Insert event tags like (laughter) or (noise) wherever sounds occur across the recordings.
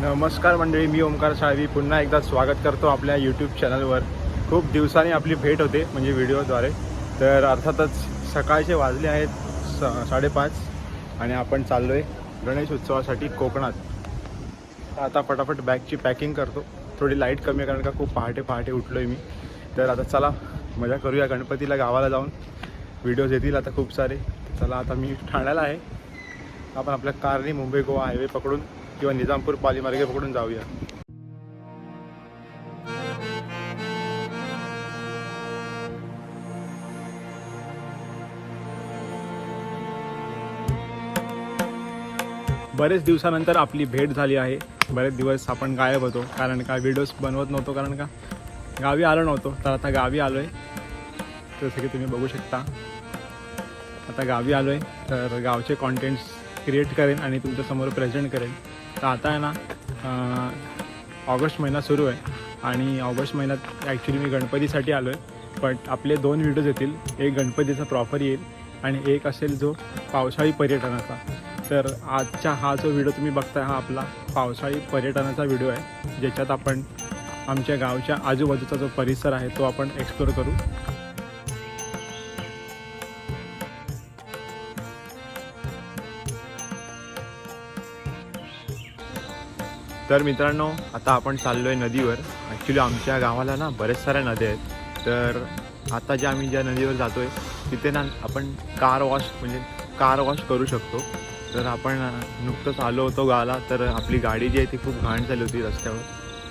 नमस्कार मंडळी मी ओमकार साळवी पुन्हा एकदा स्वागत करतो आपल्या यूट्यूब चॅनलवर खूप दिवसांनी आपली भेट होते म्हणजे व्हिडिओद्वारे तर अर्थातच सकाळचे वाजले आहेत स साडेपाच आणि आपण चाललो आहे गणेश उत्सवासाठी कोकणात. आता फटाफट बॅगची पॅकिंग करतो. थोडी लाइट कमी आहे कारण का खूप पहाटे पहाटे उठलो आहे मी. तर आता चला मजा करूया गणपतीला गावाला जाऊन. व्हिडिओज येतील आता खूप सारे. चला आता मी ठाण्याला आहे. आपण आपल्या कारने मुंबई गोवा हायवे पकडून किंवा निजामपूर पालीमार्गे पकडून जाऊया. बरेच दिवसानंतर आपली भेट झाली आहे. बरेच दिवस आपण गायब होतो. कारण का व्हिडिओज बनवत नव्हतो? कारण का गावी आलो नव्हतो? तर आता गावी आलो आहे जसं की तुम्ही बघू शकता. आता गावी आलो आहे तर गावचे कॉन्टेंट्स क्रिएट करेन आणि तुमच्यासमोर प्रेझेंट करेन. तर आता आहे ना ऑगस्ट महिना सुरू आहे. आणि ऑगस्ट महिन्यात ॲक्च्युली मी गणपतीसाठी आलो आहे बट आपले दोन व्हिडिओज येतील. एक गणपतीचा प्रॉपर येईल आणि एक असेल जो पावसाळी पर्यटनाचा. तर आजचा हा जो व्हिडिओ तुम्ही बघताय हा आपला पावसाळी पर्यटनाचा व्हिडिओ आहे. ज्याच्यात आपण आमच्या गावच्या आजूबाजूचा जो परिसर आहे तो आपण एक्सप्लोर करू. तर मित्रांनो आता आपण चाललो आहे नदीवर. ॲक्च्युली आमच्या गावाला ना बरेच साऱ्या नद्या आहेत. तर आता ज्या आम्ही ज्या नदीवर जातो आहे तिथे ना आपण कार वॉश म्हणजे कार वॉश करू शकतो. तर आपण नुकतंच आलो होतो गावाला तर आपली गाडी जी आहे ती खूप घाण झाली होती रस्त्यावर.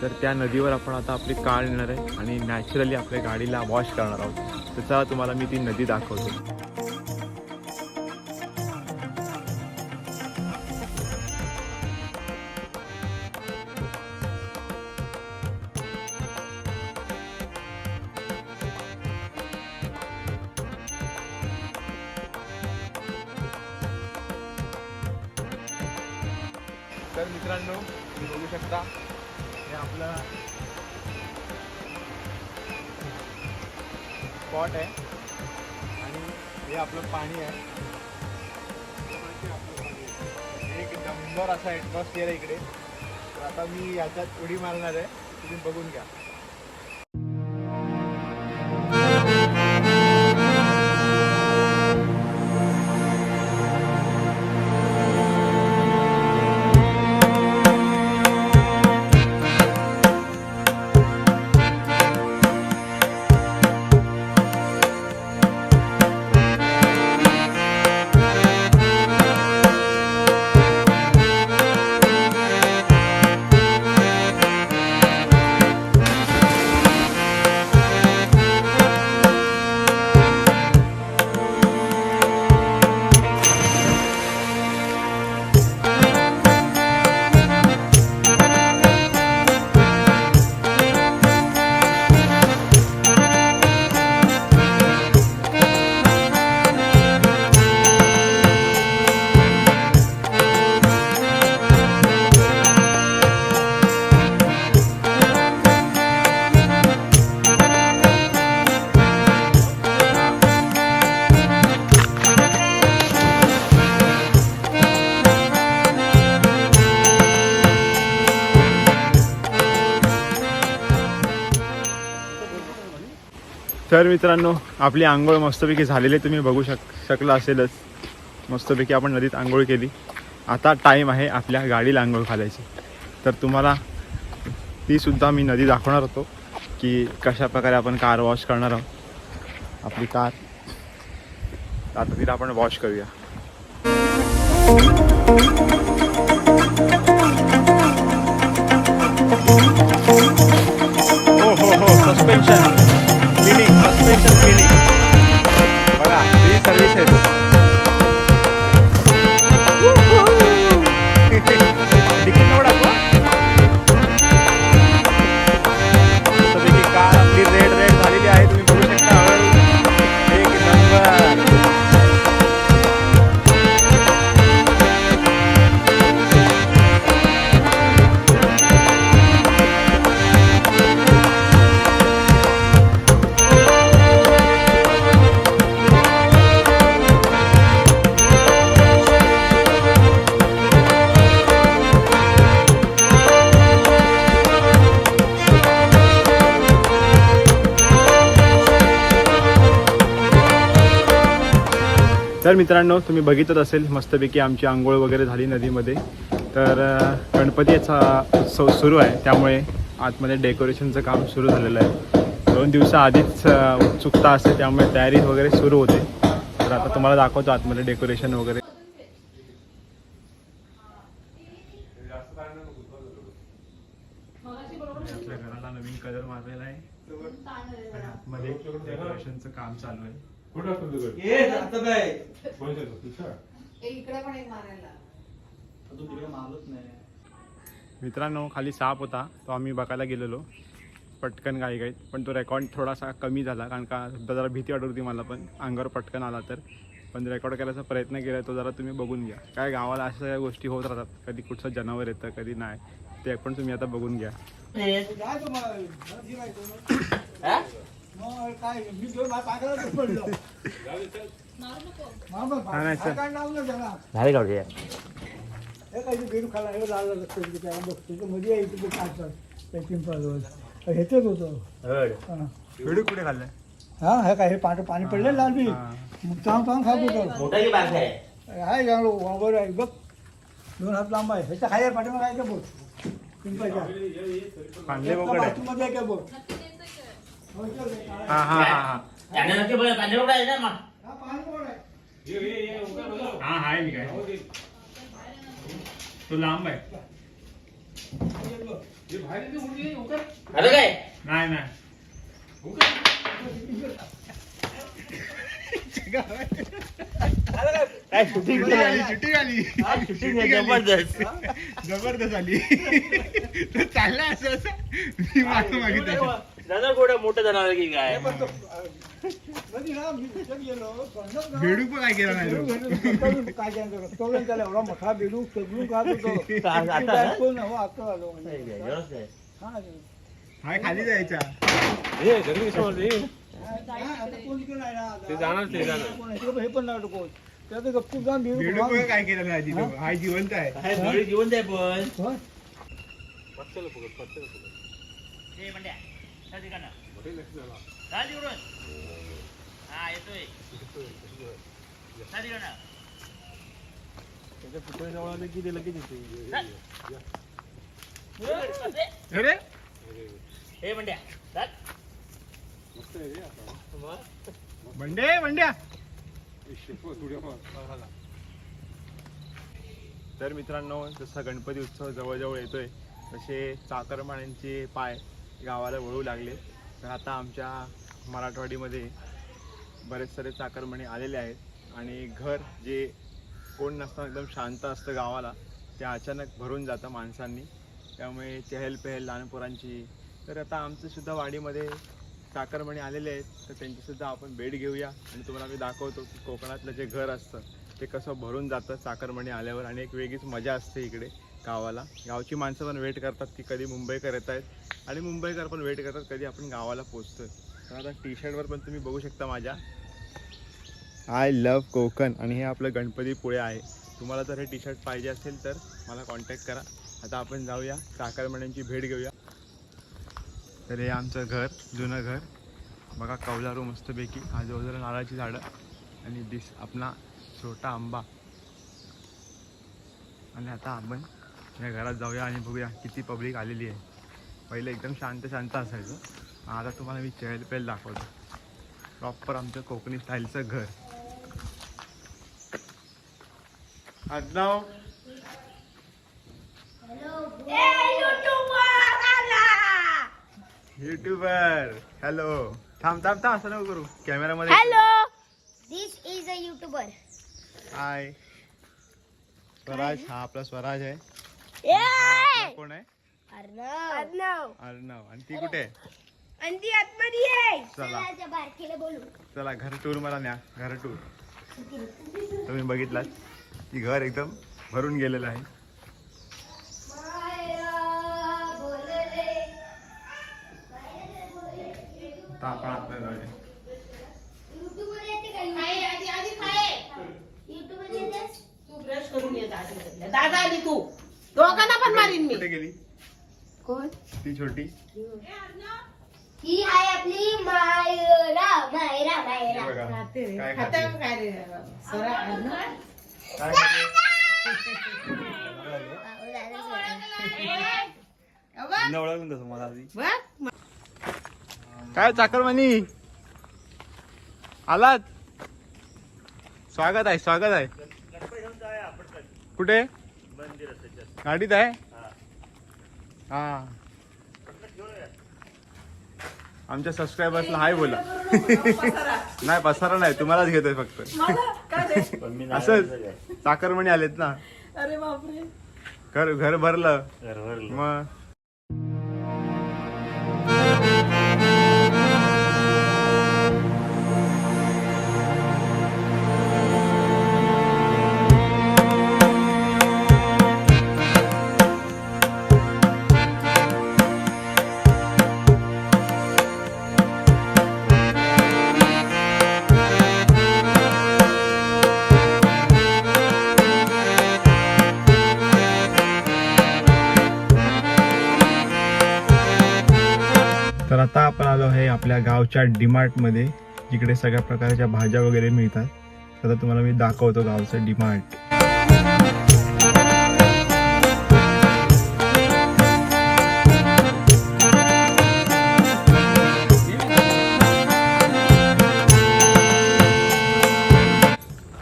तर त्या नदीवर आपण आता आपली कार नेणार आहे आणि नॅचरली आपल्या गाडीला वॉश करणार आहोत. त्याचा तुम्हाला मी ती नदी दाखवतो. हे आपलं पाणी आहे. एक नंबर असा ॲटमॉस्फिअर आहे इकडे. तर आता मी याच्यात उडी मारणार आहे. तुम्ही बघून घ्या. तर मित्रांनो आपली आंघोळ मस्तपैकी झालेली तुम्ही बघू शक शकला असेलच. मस्तपैकी आपण नदीत आंघोळ केली. आता टाईम आहे आपल्या गाडीला आंघोळ घालायची. तर तुम्हाला तीसुद्धा मी नदी दाखवणार होतो की कशा प्रकारे आपण कार वॉश करणार आहोत. आपली कार. आता तिला आपण वॉश करूया. हो, हो, हो. हो केली बघा फ्री सर्व्हिस तर मित्रांनो तुम्ही बघितच असेल मस्तपैकी आमची आंघोळ वगैरे झाली नदीमध्ये. तर गणपतीचा उत्सव सुरू आहे. त्यामुळे आतमध्ये डेकोरेशनचं काम सुरू झालेलं आहे. दोन दिवसाआधीच उत्सुकता असते त्यामुळे तयारी वगैरे सुरू होते. तर आता तुम्हाला दाखवतो आतमध्ये डेकोरेशन वगैरे. आपल्या घराला नवीन कलर मारलेला आहे. आतमध्ये डेकोरेशनचं काम चालू आहे. ये जातं काय? इकडे पण एक मारायला. तू तिकडे मारलंच नाही. मित्रांनो खाली साप होता तो आम्ही बघायला गेलेलो. पटकन गाई गाईत पण तो रेकॉर्ड थोडासा कमी झाला कारण का सुद्धा जरा भीती वाटत होती मला पण. अंगावर पटकन आला तर. पण रेकॉर्ड करायचा प्रयत्न केला तो जरा तुम्ही बघून घ्या. काय गावाला अशा सगळ्या गोष्टी होत राहतात. कधी कुठचं जनावर येतं कधी नाही. ते पण तुम्ही आता बघून घ्या. मग काय मी घेऊन माझ्या पाकळ्यातच पडलो. मामा, नाही, सर. काय नाव नाही त्याला? झाले का हे काय ते बेडू खाला हे लाल लागतं इथे त्याला बघतो. तो मध्ये यायचं ते काढतात त्या पिंपळाजवळ होतं. हा. व्हिडिओ कुठे खाल्लाय? हा हे काय हे पाणी पाणी पडलं लाल बी. हा. मग चांग चांग खात होतं. मोठा की बारका आहे? आहे चांगलं आहे बघ. दोन हात लांब आहे. ह्याच्या खाली पाठीमाग आहे का बोट? पिंपळच्या बोकड आहे. बाथरूममध्ये आहे का बोट? हा हा हा हा. हा आहे हा मी काय. तो लांब आहे. अरे काय? नाही नाही. काय शूटिंग शूटिंग आली शूटिंग जबरदस्त. जबरदस्त आली (laughs) चालला असं असं. मी मागं मागितलं जाणार कुठं मोठं जाणार की काय? बेडू पण काय केला नाही तो. काय त्याला एवढा मोठा बेडूक सगळून खात होतो. आता हो, आता आलो. हा, हाय खाली जायचा. हा, आता. कोण आहे? इकडे हे पण नाही कोण. त्याचं गपचूप जाऊन बेडू पण काय केलं नाही तिथं हा? हाय जिवंत आहे. काय सगळी जिवंत आहे पण. होय? ए, बंड्या, चल तिकडनं. हा, येतोय. अरे. बंड्या. बंडे बंड्या. तर मित्रांनो जसा गणपती उत्सव जवळजवळ येतोय तसे चाकरमान्यांचे पाय गावाला वळू लागले. तर आता आमच्या मराठवाडीमध्ये बरेच सारे चाकरमणी आलेले आहेत. आणि घर जे कोण नसताना एकदम शांत असतं गावाला ते अचानक भरून जातं माणसांनी. त्यामुळे चहल पहल लहान पोरांची तर आता आमचंसुद्धा वाडीमध्ये चाकरमणी आलेले आहेत. तर त्यांचीसुद्धा आपण भेट घेऊया. आणि तुम्हाला मी दाखवतो की कोकणातलं जे घर असतं ते कसं भरून जातं चाकरमणी आल्यावर. आणि एक वेगळीच मजा असते इकडे. गावाला. गावची माणसं पण वेट करतात की कधी मुंबईकर येत आहेत. आणि मुंबईकर पण वेट करतात कधी आपण गावाला पोचतोय तर आता टी शर्टवर पण तुम्ही बघू शकता माझ्या. आय लव कोकण आणि हे आपलं गणपतीपुळे आहे. तुम्हाला जर हे टी शर्ट पाहिजे असेल तर मला कॉन्टॅक्ट करा. आता आपण जाऊया. चाकरमण्यांची भेट घेऊया. तर हे आमचं घर जुनं घर. बघा कौलारू मस्तपैकी. आजूबाजूला नारळाची झाडं. आणि दिस आपला छोटा आंबा. आणि आता आपण या घरात जाऊया आणि बघूया किती पब्लिक आलेली आहे. पहिले एकदम शांत शांत असायचं. आता तुम्हाला मी चहल पहल दाखवतो. प्रॉपर आमचं कोकणी स्टाईलचं घर. आडनाव? युट्यूबर हॅलो थांब थांब थांब असं नको करू. कॅमेरामध्ये Hello, this is a YouTuber. हाय स्वराज हा आपला स्वराज आहे! आपला कोण आहे? अर्णव. अर्णव. अर्णव. आणि ती कुठे? आहे आणि ती आतमध्ये आहे. चला. चला बारकीला बोलू. चला घर टूर मला न्या. घर टूर तुम्ही बघितलात? की घर एकदम भरून गेलेलं आहे. आता आपण आतमध्ये जाऊया दादा आली तू. दोघांना पण मारीन मी. कुठे गेली? कोण? ती छोटी. ही आहे आपली मायरा मायरा मायरा. काय खाता? काय रे? सरा अन्न? काय खाते? बघ. काय चाकरमानी? आलात? स्वागत आहे स्वागत आहे. कुठे? गाडीत आहे? हा. आमच्या सबस्क्रायबर्सला हाय बोला. नाही पसारा नाही तुम्हालाच घेतोय फक्त. असंच चाकरमणी आलेत ना. अरे बापरे. घर घर भरलं. मग? आहे आपल्या गावच्या डीमार्टमध्ये जिकडे सगळ्या प्रकारच्या भाज्या वगैरे मिळतात. आता तुम्हाला मी दाखवतो गावचं डीमार्ट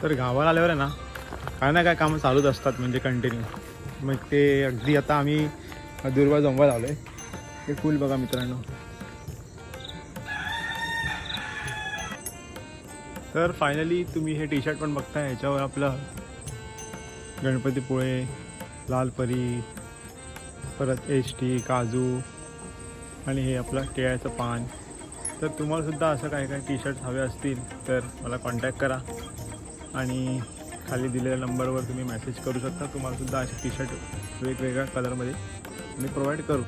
तर गावाला आल्यावर आहे ना काय ना काय कामं चालूच असतात म्हणजे कंटिन्यू मग ते अगदी आता आम्ही दुर्वा जमवायला आलो आहे ते फुल बघा मित्रांनो. तर फायनली तुम्ही हे टी शर्ट पण बघताय ह्याच्यावर आपलं गणपतीपुळे लालपरी परत एच टी काजू आणि हे आपलं केळ्याचं पान. तर तुम्हालासुद्धा असं काही काही टी शर्ट हवे असतील तर मला कॉन्टॅक्ट करा. आणि खाली दिलेल्या नंबरवर तुम्ही मेसेज करू शकता. तुम्हालासुद्धा असे टी शर्ट वेगवेगळ्या कलरमध्ये मी प्रोव्हाइड करू.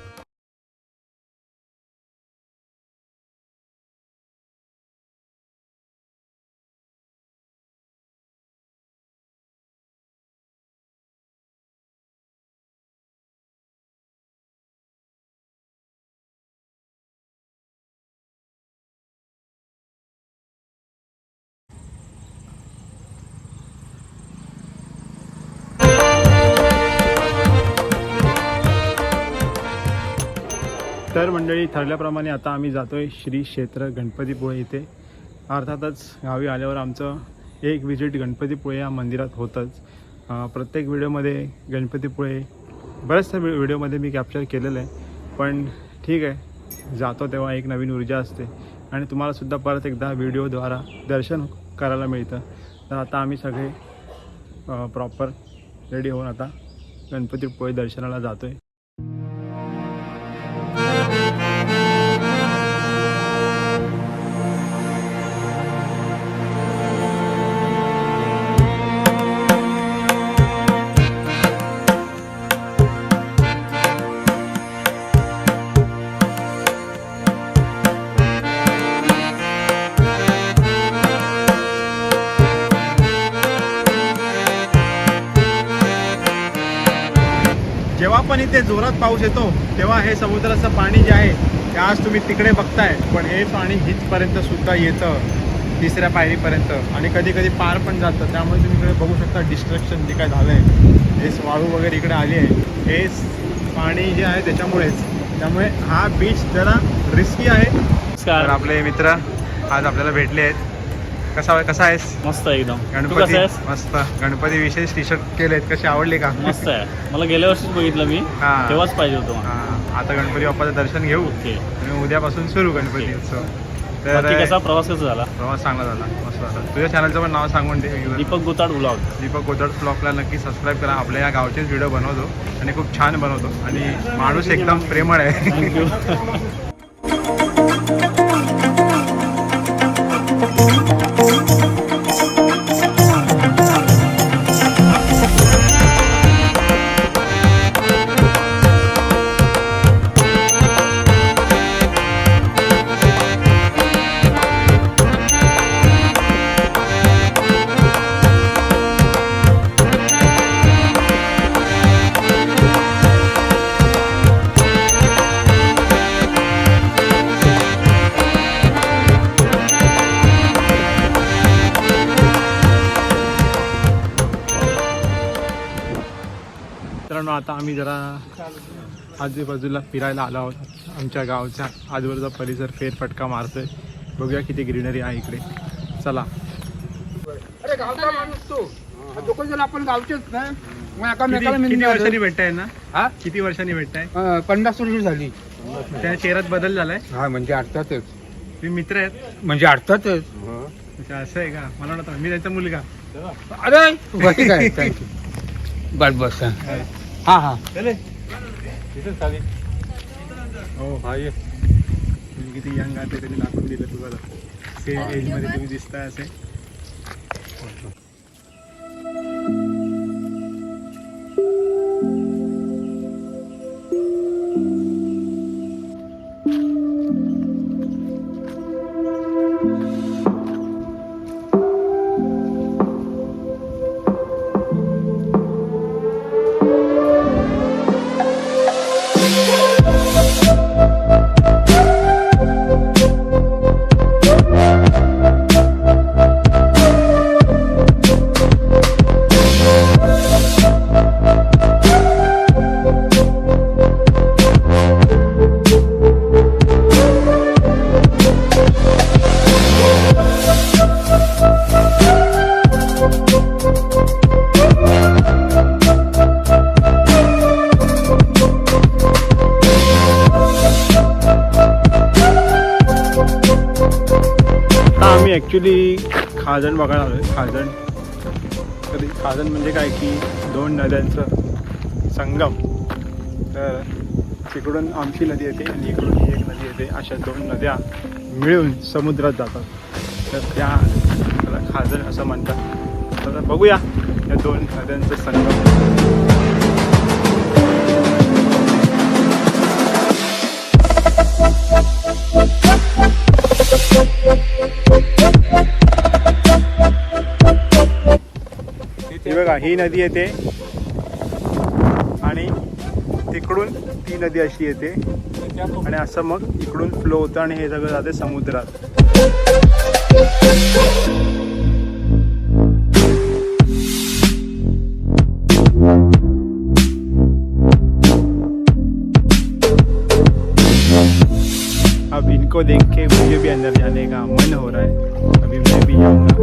तर मंडळी ठरल्याप्रमाणे आता आम्ही जातोय श्री क्षेत्र गणपतीपुळे इथे. अर्थातच गावी आल्यावर आमचं एक विजिट गणपतीपुळे या मंदिरात होतंच. प्रत्येक व्हिडिओमध्ये गणपतीपुळे बऱ्याचशा व्हि- व्हिडिओमध्ये मी कॅप्चर केलेलं आहे. पण ठीक आहे जातो तेव्हा एक नवीन ऊर्जा असते. आणि तुम्हालासुद्धा परत एकदा व्हिडिओद्वारा दर्शन करायला मिळतं. तर आता आम्ही सगळे प्रॉपर रेडी होऊन आता गणपतीपुळे दर्शनाला जातो आहे जेव्हा पण इथे जोरात पाऊस येतो तेव्हा हे समुद्राचं पाणी जे आहे ते आज तुम्ही तिकडे बघताय. पण हे पाणी हितपर्यंत सुद्धा येतं तिसऱ्या पायरीपर्यंत. आणि कधी कधी पार पण जातं. त्यामुळे तुम्ही इकडे बघू शकता डिस्ट्रक्शन जे काय झालं आहे हे वाळू वगैरे इकडे आली आहे. हे पाणी जे आहे त्याच्यामुळेच. त्यामुळे हा बीच जरा रिस्की आहे. आपले मित्र आज आपल्याला भेटले आहेत. कसा कसा आहेस? मस्त आहे एकदम. गणपती मस्त. गणपती विशेष टी शर्ट केलेत. कसे आवडले का? मस्त आहे. मला गेल्या वर्षीच बघितलं मी. हा. तेव्हाच पाहिजे होतं. हा, आता गणपती बाप्पाचं दर्शन घेऊ. आणि उद्यापासून सुरू गणपती उत्सव. तर कसा प्रवास कसा झाला? प्रवास चांगला झाला. मस्त झाला. तुझ्या चॅनलचं पण नाव सांगून दे दीपक गुताड ब्लॉग दीपक गोदड ब्लॉगला नक्की सबस्क्राईब करा. आपल्या या गावचेच व्हिडिओ बनवतो. आणि खूप छान बनवतो. आणि माणूस एकदम प्रेमळ आहे. (laughs) आता आम्ही जरा आजूबाजूला फिरायला आलो आहोत. आमच्या गावच्या आजूबाजूचा परिसर फेरफटका मारतोय. बघूया किती ग्रीनरी आहे इकडे. चला. अरे गावचा माणूस तो. दोघं जण आपण गावचेच ना मग एकामेकाला किती किती वर्षांनी भेटताय ना? हा? किती वर्षांनी भेटताय? अं, पन्नास वर्ष झाली. त्या चेहऱ्यात बदल झालाय? हा म्हणजे अर्थातच तुम्ही मित्र आहेत? म्हणजे अर्थातच अच्छा, असं आहे का? मला वाटतं मी त्यांचा मुलगा. अरे बस काय बस बस. हा. हा हो. तुम्ही किती यंग आहे तरी दाखवून दिलं तुम्हाला. सेम एजमध्ये तुम्ही दिसताय असे. आता आम्ही ॲक्च्युली खाजण बघायला आलो आहे खाजण. कधी? खाजण म्हणजे काय की दोन नद्यांचं संगम. तर तिकडून आमची नदी येते आणि इकडून ही एक नदी येते. अशा दोन नद्या मिळून समुद्रात जातात. तर त्या त्याला खाजण असं म्हणतात. तर बघूया या दोन नद्यांचं संगम. बघा ही नदी येते. आणि तिकडून ती नदी अशी येते. आणि असं मग इकडून फ्लो होतं आणि हे सगळं जाते समुद्रात. अब इनको देख के मुझे भी अंदर जाने का मन हो रहा है। अभी मैं भी जाऊंगा।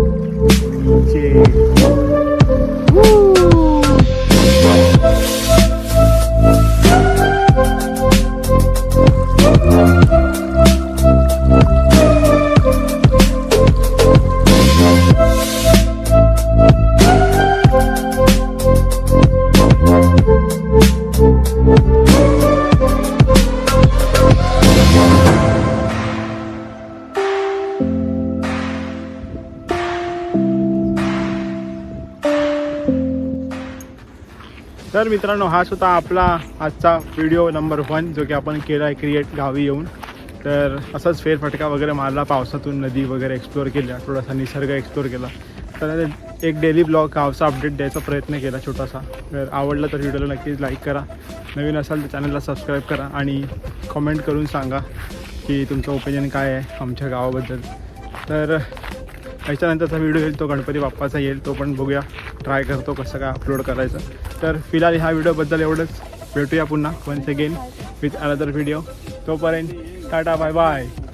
नीचे मित्रांनो हाच होता आपला आजचा व्हिडिओ नंबर वन जो की आपण केला आहे क्रिएट गावी येऊन. तर असाच फेरफटका वगैरे मारला पावसातून नदी वगैरे एक्सप्लोअर केल्या थोडासा निसर्ग एक्सप्लोअर केला. तर एक डेली ब्लॉग गावचा अपडेट द्यायचा प्रयत्न केला छोटासा. तर आवडला तर व्हिडिओला नक्कीच लाईक करा. नवीन असाल तर चॅनलला सबस्क्राईब करा आणि कमेंट करून सांगा की तुमचं ओपिनियन काय आहे आमच्या गावाबद्दल. तर याच्यानंतरचा व्हिडिओ येईल तो गणपती बाप्पाचा येईल तो पण बघूया ट्राय करतो कसं काय अपलोड करायचं. तर फिलहाल ह्या व्हिडिओबद्दल एवढंच. भेटूया पुन्हा once again with another video तोपर्यंत टाटा बाय बाय